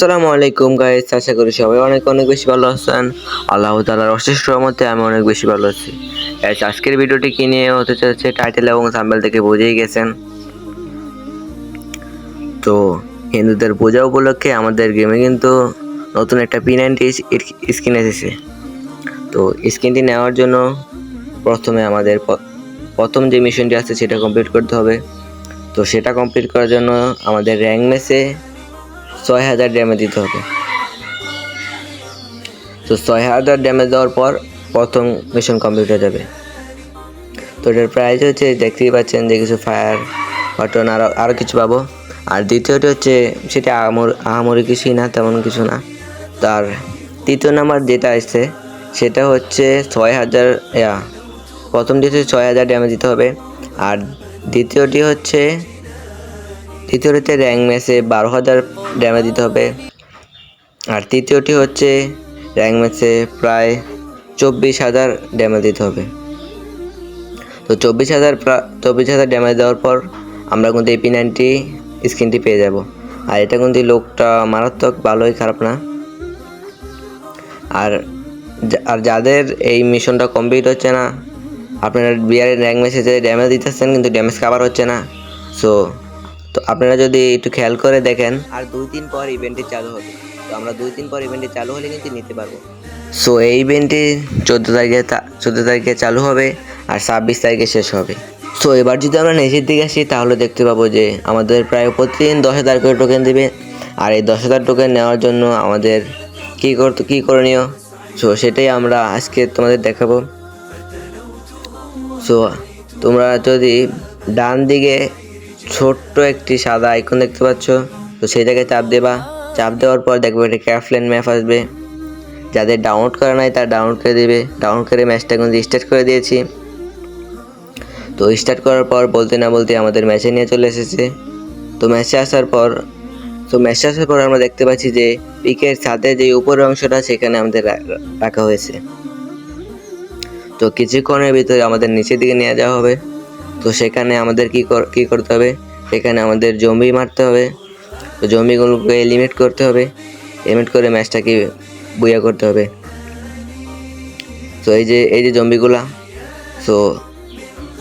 আসসালামু আলাইকুম গাইস আশা করি সবাই অনেক অনেক বেশি ভালো আছেন। আল্লাহ তাআলার অশেষ রহমতে আমি অনেক বেশি ভালো আছি। গাইস আজকের ভিডিওটি কি নিয়ে হতে চলেছে টাইটেল এবং থাম্বনেল থেকে বুঝেই গেছেন। তো, হিন্দুদের পূজা উপলক্ষে আমাদের গেমে কিন্তু নতুন একটা পি নাইনটি স্কিন এসেছে। তো স্কিনটি নেওয়ার জন্য প্রথমে আমাদের প্রথম যে মিশনটি আছে সেটা কমপ্লিট করতে হবে। তো, সেটা কমপ্লিট করার জন্য আমাদের র্যাঙ্ক ম্যাচে ছয় হাজার ড্যামেজ দিতে হবে। তো ছয় হাজার ড্যামেজ দেওয়ার পর প্রথম মিশন কমপ্লিট হয়ে যাবে। তো এটার প্রাইস হচ্ছে, দেখতেই পাচ্ছেন যে কিছু ফায়ার বাটন আরও আরও কিছু পাবো। আর দ্বিতীয়টি হচ্ছে, সেটা আমর আহামরি কিছুই না, তেমন কিছু না। তার তৃতীয় নাম্বার যেটা আসছে, সেটা হচ্ছে ছয় হাজার প্রথমটি হচ্ছে ছয় হাজার ড্যামেজ দিতে হবে। আর দ্বিতীয়টি হচ্ছে তৃতীয়টিতে র্যাঙ্ক ম্যাচে বারো হাজার ড্যামেজ দিতে হবে। আর তৃতীয়টি হচ্ছে র্যাঙ্ক ম্যাচে প্রায় চব্বিশ হাজার ড্যামেজ দিতে হবে। তো চব্বিশ হাজার চব্বিশ হাজার ড্যামেজ দেওয়ার পর আমরা কিন্তু এই পি নাইনটি স্ক্রিনটি পেয়ে যাব। আর এটা কিন্তু লোকটা মারাত্মক ভালোই খারাপ না। আর আর যাদের এই মিশনটা কমপ্লিট হচ্ছে না, আপনারা বিয়ারের র্যাঙ্ক মেসেজে ড্যামেজ দিতেছেন, কিন্তু ড্যামেজ কাভার হচ্ছে না। সো তো আপনারা যদি একটু খেয়াল করে দেখেন, আর দুই দিন পর ইভেন্টটি চালু হবে। তো আমরা দুই দিন পর ইভেন্টটি চালু হলে কিন্তু নিতে পারব। সো এই ইভেন্টটি চোদ্দ তারিখে চোদ্দ তারিখে চালু হবে, আর ছাব্বিশ তারিখে শেষ হবে। সো এবার যদি আমরা নিচের দিকে আসি, তাহলে দেখতে পাবো যে আমাদের প্রায় প্রতিদিন দশ হাজার করে টোকেন দেবে। আর এই দশ হাজার টোকেন নেওয়ার জন্য আমাদের কী করতে, কী করণীয়? সো সেটাই আমরা আজকে তোমাদের দেখাবো। সো তোমরা যদি ডান দিকে ছোট্ট একটি সাদা আইকন দেখতে পাচ্ছ। তো সেই জায়গায় চাপ দেবা। চাপ দেওয়ার পর দেখবে একটা ক্যাফলেন ম্যাপ আসবে। যাদের ডাউনলোড করা নাই তারা ডাউনলোড করে দেবে। ডাউনলোড করে ম্যাচটা কিন্তু স্টার্ট করে দিয়েছি। তো স্টার্ট করার পর বলতে না বলতে আমাদের ম্যাচে নিয়ে চলে এসেছে। তো ম্যাচে আসার পর, তো ম্যাচে আসার পর আমরা দেখতে পাচ্ছি যে পিকের সাথে যে উপরের অংশটা সেখানে আমাদের রাখা হয়েছে। তো কিছুক্ষণের ভিতরে আমাদের নিচের দিকে নিয়ে যাওয়া হবে। তো সেখানে আমাদের কি কি করতে হবে? সেখানে আমাদের জম্বি মারতে হবে। তো জম্বিগুলোকে লিমিট করতে হবে। লিমিট করে ম্যাচটাকে বুয়া করতে হবে। তো এই যে এই যে জম্বিগুলা তো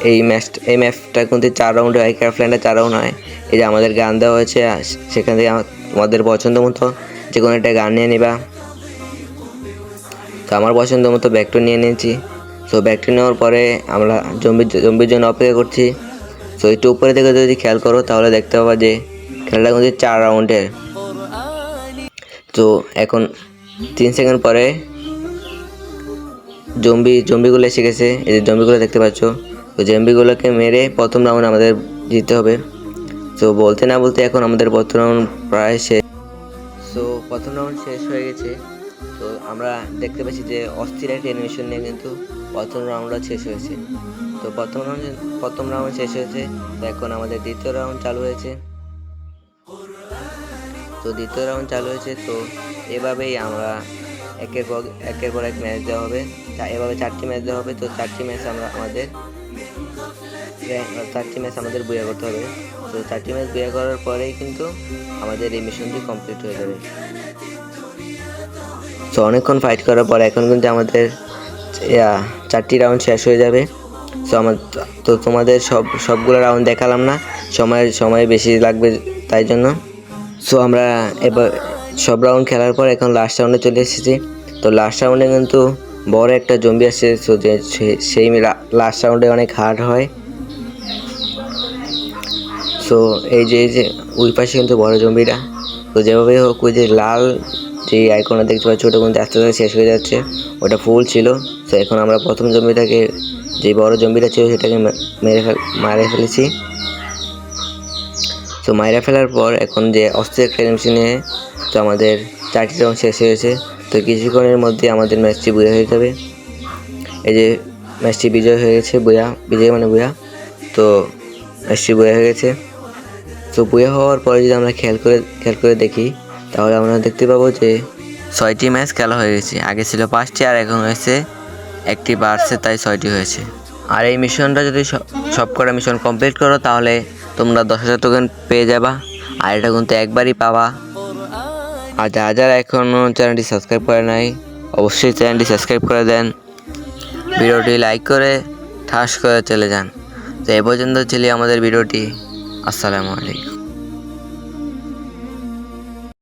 এই ম্যাচ এই ম্যাচটা কিন্তু চার রাউন্ড হয় ক্রাফল্যান্ডে চার রাউন্ড হয়। এই যে আমাদের গান দেওয়া হয়েছে সেখান থেকে আমা- তোমাদের পছন্দ মতো যে কোনো একটা গান নিয়ে নিবা। তো আমার পছন্দ মতো ব্যাগটা নিয়ে নিয়েছি। তো ব্যাগটা নেওয়ার পরে আমরা জম্বির জম্বির জন্য অপেক্ষা করছি। তো একটু উপরে থেকে যদি খেয়াল করো, তাহলে দেখতে পাবা যে খেলাটা কিন্তু চার রাউন্ডের তো এখন তিন সেকেন্ড পরে জম্বি জম্বিগুলো এসে গেছে। এই যে জম্বিগুলো দেখতে পাচ্ছ তো জম্বিগুলোকে মেরে প্রথম রাউন্ড আমাদের জিততে হবে। তো বলতে না বলতে এখন আমাদের প্রথম রাউন্ড প্রায় শেষ। সো প্রথম রাউন্ড শেষ হয়ে গেছে। তো আমরা দেখতে পাচ্ছি যে অস্থির একটা অ্যানিমেশন নিয়ে কিন্তু প্রথম রাউন্ডটা শেষ হয়েছে। তো প্রথম রাউন্ড প্রথম রাউন্ড শেষ হয়েছে। তো এখন আমাদের দ্বিতীয় রাউন্ড চালু হয়েছে। তো দ্বিতীয় রাউন্ড চালু হয়েছে, তো এভাবেই আমরা একের পর একের পর এক ম্যাচ দেওয়া হবে। এভাবে চারটি ম্যাচ দেওয়া হবে, তো চারটি ম্যাচ আমরা আমাদের চারটি ম্যাচ আমাদের বইয়া করতে হবে। তো চারটি ম্যাচ বইয়া করার পরেই কিন্তু আমাদের এই মিশনটি কমপ্লিট হয়ে যাবে। তো অনেকক্ষণ ফাইট করার পর এখন কিন্তু আমাদের চারটি রাউন্ড শেষ হয়ে যাবে। সো আমার, তো তোমাদের সব, সবগুলো রাউন্ড দেখালাম না। সময় সময় বেশি লাগবে তাই জন্য। সো আমরা এবার সব রাউন্ড খেলার পর এখন লাস্ট রাউন্ডে চলে এসেছি। তো লাস্ট রাউন্ডে কিন্তু বড় একটা জম্বি আসছে সো যে, সে- সেই লাস্ট রাউন্ডে অনেক হার্ড হয়। সো এই যে এই যে, ওই পাশে কিন্তু বড় জম্বিটা। তো যেভাবেই হোক, ওই যে লাল যে আইকনটা দেখতে পাচ্ছি, ওটা কিন্তু আস্তে আস্তে শেষ হয়ে যাচ্ছে। ওটা ফুল ছিল। তো এখন আমরা প্রথম জম্বিটাকে যে বড় জম্বিটা ছিল, সেটাকে মেরে মারে ফেলেছি। তো মাইরা ফেলার পর এখন যে অস্থির একটা মেশিনে তো আমাদের চারটি রাউন্ড শেষ হয়েছে তো কিছুক্ষণের মধ্যে আমাদের ম্যাচটি বুয়া হয়ে যাবে। এই যে ম্যাচটি বিজয় হয়ে গেছে বুয়া বিজয় মানে বুয়া তো ম্যাচটি বুয়া হয়ে গেছে। তো বুয়া হওয়ার পরে যদি আমরা খেয়াল করে খেয়াল করে দেখি তাহলে আমরা দেখতে পাবো যে ছয়টি ম্যাচ খেলা হয়ে গেছে। আগে ছিল পাঁচটি আর এখন হয়েছে একটি বাড়ছে, তাই ছয়টি হয়েছে। আর এই মিশনটা যদি সব- কটা মিশন কমপ্লিট করো, তাহলে তোমরা দশ হাজার টোকেন পেয়ে যাবা। আর এটা কিন্তু একবারই পাবা। আর যারা যারা এখনও চ্যানেলটি সাবস্ক্রাইব করে নাই, অবশ্যই চ্যানেলটি সাবস্ক্রাইব করে দেন। ভিডিওটি লাইক করে, ঠাস করে চলে যান। তো এ পর্যন্ত ছিল আমাদের ভিডিওটি। আসসালামু আলাইকুম।